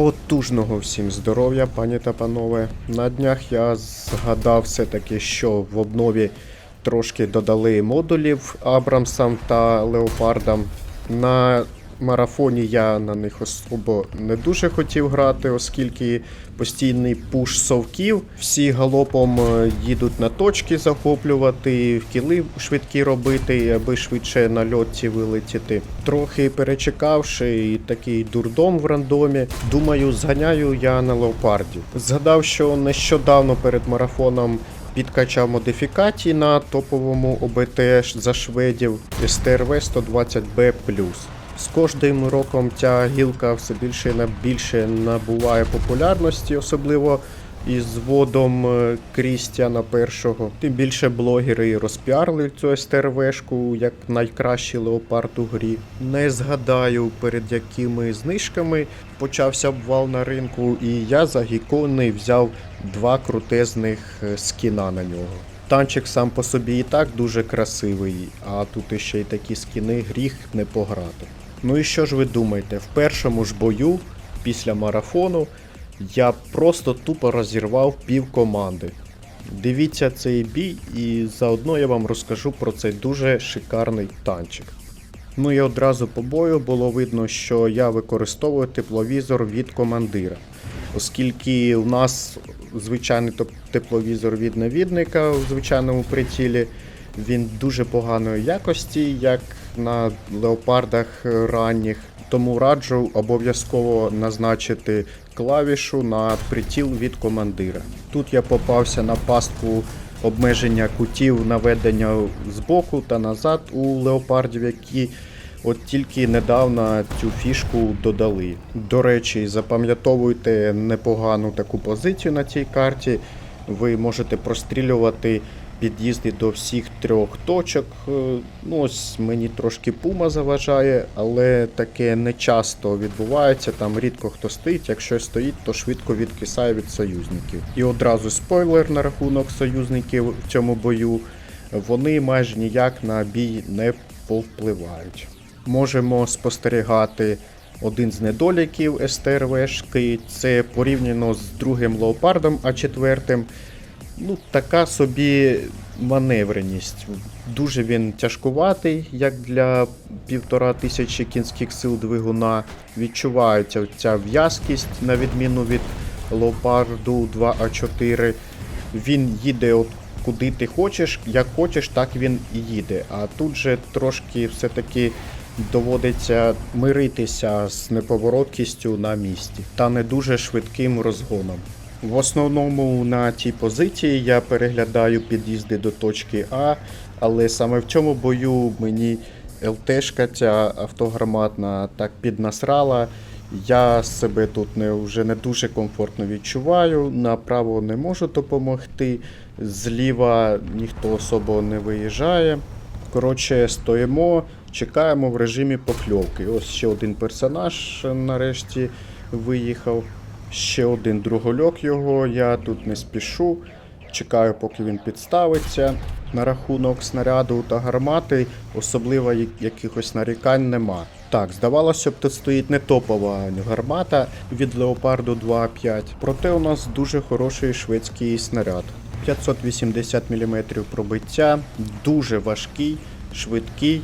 Потужного всім здоров'я, пані та панове. На днях я згадав все-таки, що в обнові трошки додали модулів Абрамсам та Леопардам. На марафоні я на них особо не дуже хотів грати, оскільки постійний пуш совків. Всі галопом е, їдуть на точки захоплювати, в кіли швидкі робити, аби швидше на льотці вилетіти. Трохи перечекавши і такий дурдом в рандомі, думаю, зганяю я на леопарді. Згадав, що нещодавно перед марафоном підкачав модифікації на топовому ОБТ за шведів СТРВ 120B+. З кожним роком ця гілка все більше і більше набуває популярності, особливо із вводом е, Крістіана першого. Тим більше блогери розпіарили цю СТРВшку як найкращий леопард у грі. Не згадаю перед якими знижками почався обвал на ринку, і я за гікони взяв два крутезних е, скіна на нього. Танчик сам по собі і так дуже красивий, а тут іще й такі скіни гріх не пограти. Ну і що ж ви думаєте, в першому ж бою після марафону я просто тупо розірвав пів команди. Дивіться цей бій, і заодно я вам розкажу про цей дуже шикарний танчик. Ну і одразу по бою було видно, що я використовую тепловізор від командира. Оскільки у нас звичайний тепловізор від навідника у звичайному прицілі, він дуже поганої якості, як на леопардах ранніх. Тому раджу обов'язково назначити клавішу на приціл від командира. Тут я попався на пастку обмеження кутів наведення збоку та назад у леопардів, які от тільки недавно цю фішку додали. До речі, запам'ятовуйте непогану таку позицію на цій карті. Ви можете прострілювати під'їзди до всіх трьох точок. Е, Ну, ось мені трошки пума заважає, але таке не часто відбувається. Там рідко хто стоїть. Якщо стоїть, то швидко відкисає від союзників. І одразу спойлер на рахунок союзників в цьому бою. Вони майже ніяк на бій не повпливають. Можемо спостерігати один з недоліків СТРВшки. Це порівняно з другим леопардом А4. Ну, така собі маневреність. Дуже він тяжкуватий, як для півтора тисячі кінських сил двигуна. Відчувається ця в'язкість, на відміну від Леопарду 2А4. Він їде от куди ти хочеш, як хочеш, так він і їде. А тут же трошки все-таки доводиться миритися з неповороткістю на місці та не дуже швидким розгоном. В основному на цій позиції я переглядаю під'їзди до точки А, але саме в цьому бою мені ЛТшка ця автогромадна так піднасрала. Я себе тут не, вже не дуже комфортно відчуваю. Направо не можу допомогти. Зліва ніхто особо не виїжджає. Коротше, стоїмо, чекаємо в режимі покльовки. Ось ще один персонаж нарешті виїхав. Ще один другольок його, я тут не спішу. Чекаю, поки він підставиться. На рахунок снаряду та гармати особливо якихось нарікань нема. Так, здавалося б, тут стоїть не топова гармата від Леопарду 2.5, проте у нас дуже хороший шведський снаряд. 580 мм пробиття, дуже важкий, швидкий,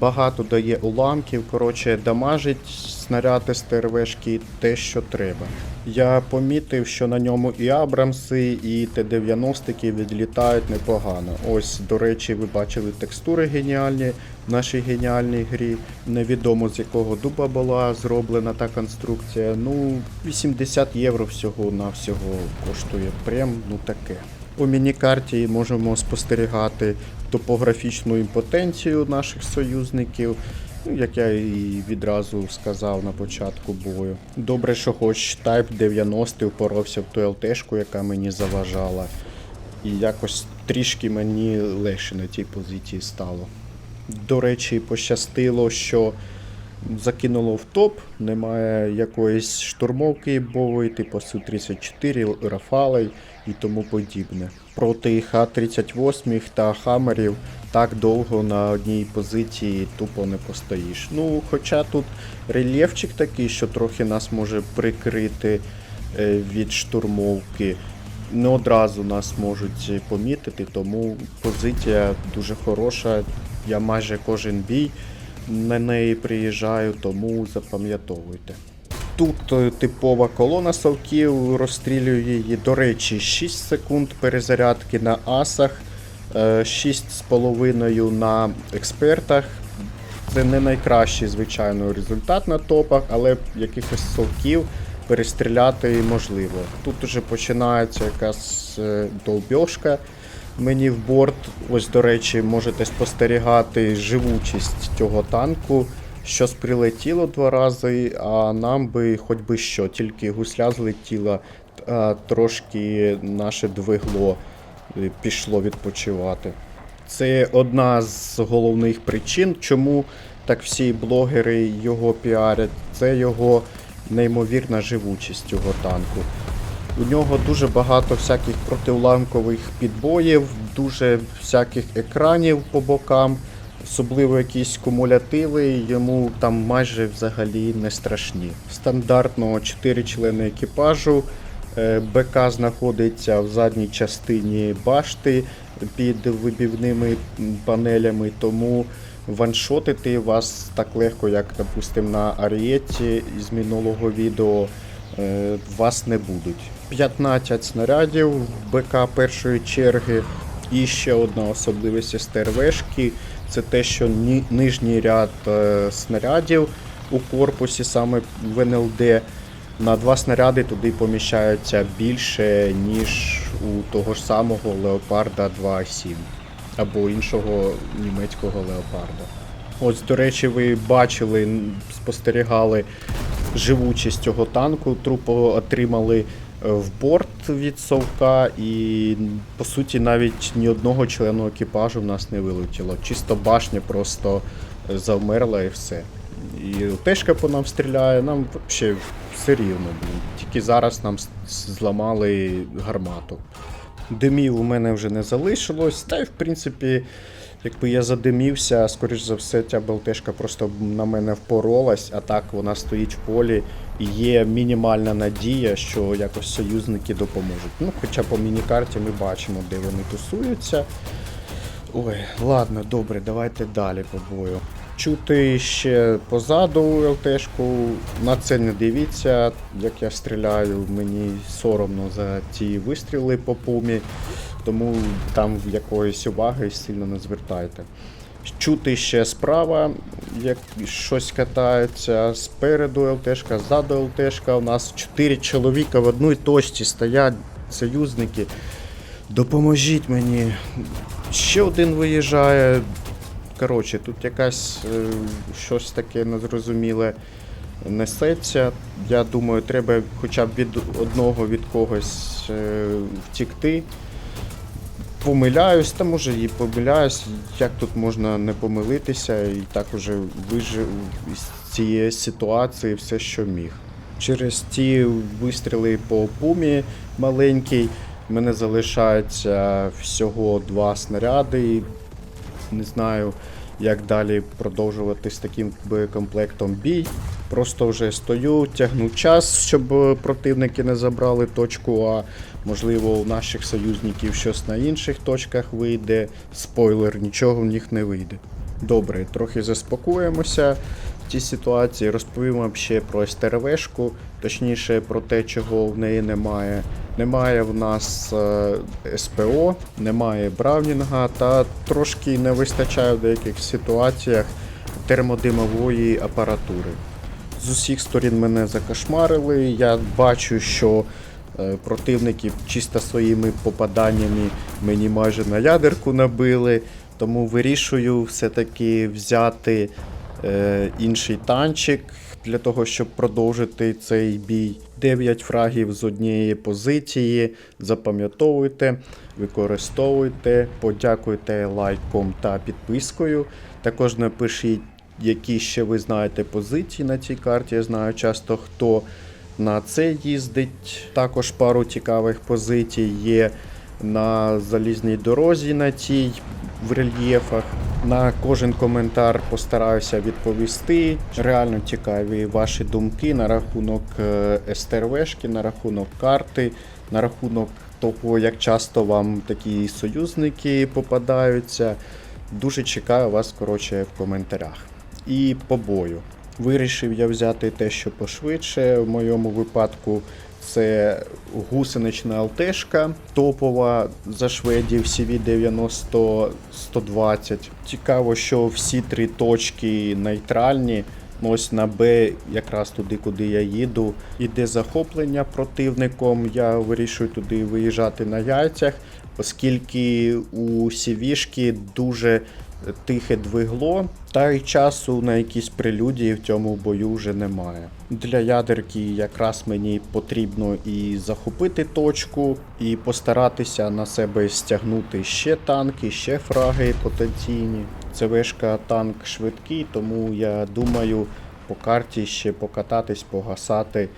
багато дає уламків. Коротше, дамажить снаряд СТРВшки те, що треба. Я помітив, що на ньому і Абрамси, і Т-90 відлітають непогано. Ось, до речі, ви бачили текстури геніальні в нашій геніальній грі. Невідомо з якого дуба була зроблена та конструкція. Ну, 80 євро всього на всього коштує. Прям ну таке. У міні-карті можемо спостерігати топографічну імпотенцію наших союзників. Ну, як я і відразу сказав на початку бою. Добре, що хоч Type 90 впорався в ту ЛТшку, яка мені заважала. І якось трішки мені легше на тій позиції стало. До речі, пощастило, що закинуло в топ, немає якоїсь штурмовки бової, типу Су-34, Рафалей і тому подібне. Проти Х-38 та Хамерів так довго на одній позиції тупо не постоїш. Ну, хоча тут рельєфчик такий, що трохи нас може прикрити е, від штурмовки. Не одразу нас можуть помітити, тому позиція дуже хороша. Я майже кожен бій на неї приїжджаю, тому запам'ятовуйте. Тут е, типова колона совків, розстрілюю її. До речі, 6 секунд перезарядки на асах, е, 6,5 на експертах. Це не найкращий, звичайно, результат на топах, але якихось совків перестріляти можливо. Тут уже починається якась е, довбьошка мені в борт. Ось, до речі, можете спостерігати живучість цього танку. Щось прилетіло два рази, а нам би хоч би що, тільки гусля злетіла, трошки наше двигло е, пішло відпочивати. Це одна з головних причин, чому так всі блогери його піарять. Це його неймовірна живучість цього танку. У нього дуже багато всяких протиуламкових підбоїв, дуже всяких екранів по бокам, особливо якісь кумулятиви, йому там майже взагалі не страшні. Стандартно 4 члени екіпажу. Е, БК знаходиться в задній частині башти під вибівними панелями, тому ваншотити вас так легко, як, допустим, на Арієті із минулого відео е, вас не будуть. 15 снарядів БК першої черги. І ще одна особливість СТРВшки це те, що ні, нижній ряд е, снарядів у корпусі, саме в НЛД, на два снаряди туди поміщаються більше, ніж у того ж самого Леопарда 2.7 або іншого німецького Леопарда. Ось, до речі, ви бачили, спостерігали живучість цього танку. Трупо отримали в борт від совка, і по суті навіть ні одного члена екіпажу в нас не вилетіло. Чисто башня просто е, завмерла і все. І тежка по нам стріляє, нам взагалі все рівно. блін. Тільки зараз нам зламали гармату. Димів у мене вже не залишилось, та й в принципі, якби я задимівся, скоріш за все, ця БЛТшка просто на мене впоролась, а так вона стоїть в полі і є мінімальна надія, що якось союзники допоможуть. Ну, хоча по міні-карті ми бачимо, де вони тусуються. Ой, ладно, добре, давайте далі по бою. Чути ще позаду ЛТшку, на це не дивіться, як я стріляю, мені соромно за ті вистріли по пумі, тому там якоїсь уваги сильно не звертайте. Чути ще справа, як щось катається, спереду ЛТшка, ззаду ЛТшка. У нас 4 чоловіка в одній точці стоять, союзники. Допоможіть мені. Ще один виїжджає. Коротше, тут якась е, щось таке незрозуміле несеться. Я думаю, треба хоча б від одного від когось е, втікти. Помиляюсь, та може і помиляюсь, як тут можна не помилитися і так уже вижив з цієї ситуації все, що міг. Через ті вистріли по пумі маленький, в мене залишається всього два снаряди. Не знаю, як далі продовжувати з таким боєкомплектом бій. Просто вже стою, тягну час, щоб е, противники не забрали точку А. Можливо, у наших союзників щось на інших точках вийде. Спойлер, нічого в них не вийде. Добре, трохи заспокоїмося в цій ситуації. Розповім вам ще про СТРВшку, точніше про те, чого в неї немає. Немає в нас е, СПО, немає Браунінга та трошки не вистачає в деяких ситуаціях термодимової апаратури. З усіх сторін мене закошмарили. Я бачу, що е, противники чисто своїми попаданнями мені майже на ядерку набили. Тому вирішую все-таки взяти е, інший танчик для того, щоб продовжити цей бій. 9 фрагів з однієї позиції. Запам'ятовуйте, використовуйте, подякуйте лайком та підпискою. Також напишіть які ще ви знаєте позиції на цій карті. Я знаю часто хто на це їздить. Також пару цікавих позицій є на залізній дорозі на цій в рельєфах. На кожен коментар постараюся відповісти. Реально цікаві ваші думки на рахунок е, СТРВшки, на рахунок карти, на рахунок того, як часто вам такі союзники попадаються. Дуже чекаю вас, коротше, в коментарях. І по бою. Вирішив я взяти те, що пошвидше. В моєму випадку це гусенична ЛТшка топова за шведів CV90 120. Цікаво, що всі три точки нейтральні. Ну, Ось на Б, якраз туди, куди я їду, іде захоплення противником. Я вирішую туди виїжджати на яйцях, оскільки у Сівішки дуже тихе двигло, та й часу на якісь прелюдії в цьому бою вже немає. Для ядерки якраз мені потрібно і захопити точку, і постаратися на себе стягнути ще танки, ще фраги потенційні. ЦВшка танк швидкий, тому я думаю, по карті ще покататись, погасати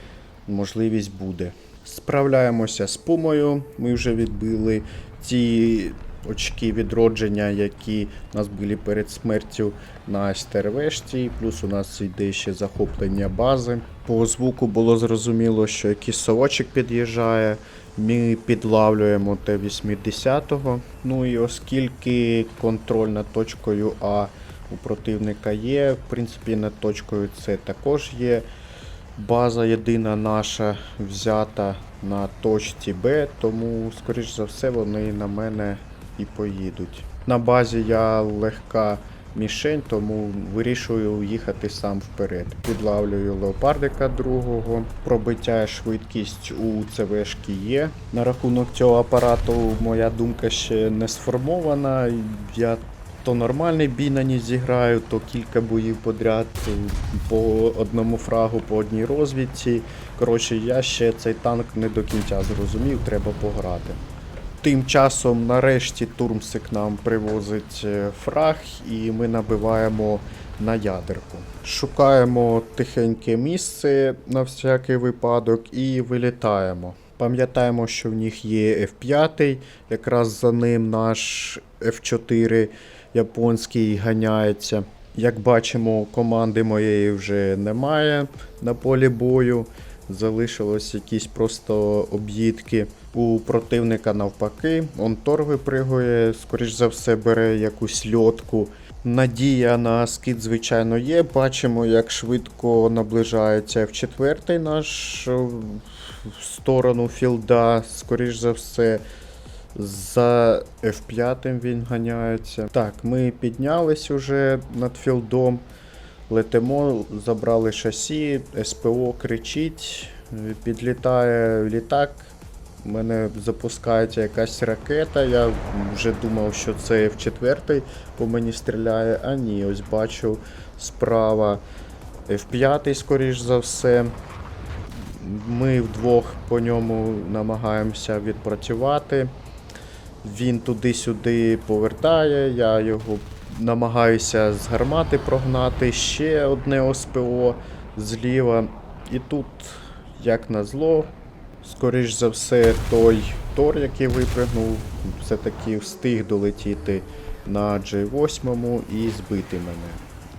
можливість буде. Справляємося з пумою. Ми вже відбили ті очки відродження, які у нас були перед смертю на СТРВшці. Плюс у нас йде ще захоплення бази. По звуку було зрозуміло, що якийсь совочок під'їжджає. Ми підлавлюємо Т-80. Ну і оскільки контроль над точкою А у противника є, в принципі, над точкою С також є. База єдина наша взята на точці Б, тому, скоріш за все, вони на мене і поїдуть. На базі я легка мішень, тому вирішую їхати сам вперед. Підлавлюю леопардика другого. Пробиття швидкість у ЦВшки є. На рахунок цього апарату моя думка ще не сформована. Я то нормальний бій на ній зіграю, то кілька боїв подряд по одному фрагу, по одній розвідці. Коротше, я ще цей танк не до кінця зрозумів, треба пограти. Тим часом нарешті Турмсик нам привозить е, фраг і ми набиваємо на ядерку. Шукаємо тихеньке місце на всякий випадок і вилітаємо. Пам'ятаємо, що в них є F5, якраз за ним наш F4 японський ганяється. Як бачимо, команди моєї вже немає на полі бою. Залишилось якісь просто об'їдки. У противника навпаки. Он Тор випригує, скоріш за все, бере якусь льотку. Надія на скид, звичайно, є. Бачимо, як швидко наближається F4 наш е, в сторону філда. Скоріш за все, за F5 він ганяється. Так, ми піднялись уже над філдом. Летимо, забрали шасі, СПО кричить, підлітає літак. У мене запускається якась ракета. Я вже думав, що це F4 по мені стріляє, а ні, ось бачу справа F5, скоріш за все. Ми вдвох по ньому намагаємося відпрацювати. Він туди-сюди повертає, я його намагаюся з гармати прогнати. Ще одне ОСПО зліва. І тут, як назло, скоріш за все, той Тор, який випрыгнув, все-таки встиг долетіти на J8 і збити мене.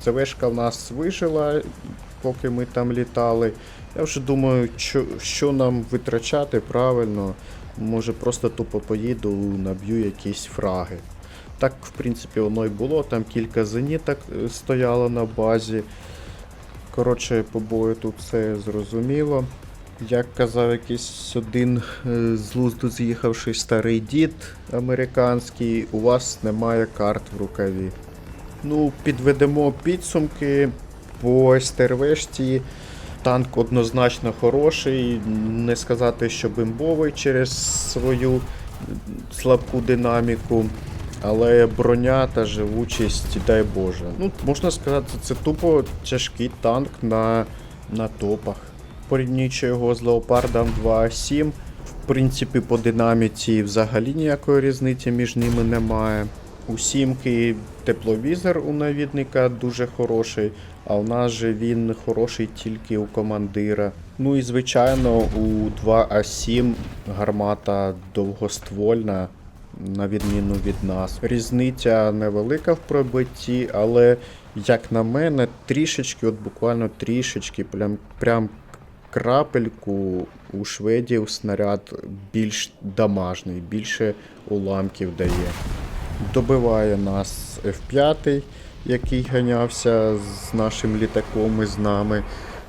ЦВшка в нас вижила, поки ми там літали. Я вже думаю, що, що нам витрачати правильно. Може просто тупо поїду, наб'ю якісь фраги. Так, в принципі, воно й було. Там кілька зеніток е, стояло на базі. Коротше, по бою тут все зрозуміло. Як казав якийсь один е, з лузду з'їхавший старий дід американський, у вас немає карт в рукаві. Ну, підведемо підсумки по СТРВшці. Танк однозначно хороший, не сказати, що бимбовий через свою слабку динаміку. Але броня та живучість, дай Боже. Ну, можна сказати, це тупо тяжкий танк на, на топах. Порівнюючи його з Леопардом 2.7, в принципі, по динаміці взагалі ніякої різниці між ними немає. У сімки тепловізор у навідника дуже хороший, а у нас же він хороший тільки у командира. Ну і звичайно, у 2А7 гармата довгоствольна, на відміну від нас. Різниця невелика в пробитті, але, як на мене, трішечки, от буквально трішечки, прям, прям крапельку у шведів снаряд більш дамажний, більше уламків дає. Добиває нас F5, який ганявся з нашим літаком і з нами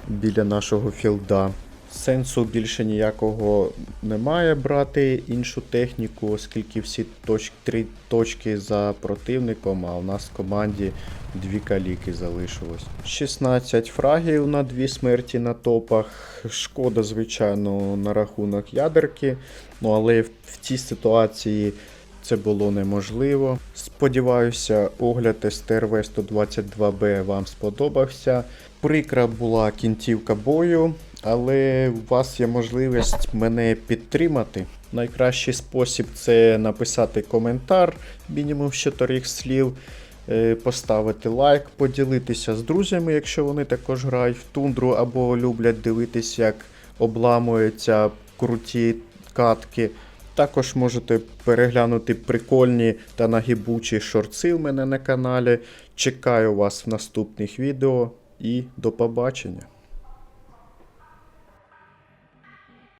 біля нашого філда. Сенсу більше ніякого немає брати іншу техніку, оскільки всі точ... три точки за противником, а у нас в команді дві каліки залишилось. 16 фрагів на дві смерті на топах. Шкода, звичайно, на рахунок ядерки. Ну але в, цій ситуації це було неможливо. Сподіваюся, огляд СТРВ 122 б вам сподобався. Прикра була кінцівка бою, але у вас є можливість мене підтримати. Найкращий спосіб це написати коментар, мінімум з 4 слів, е, поставити лайк, поділитися з друзями, якщо вони також грають в тундру або люблять дивитись, як обламуються круті катки. Також можете переглянути прикольні та нагибучі шорти у мене на каналі. Чекаю вас в наступних відео і до побачення.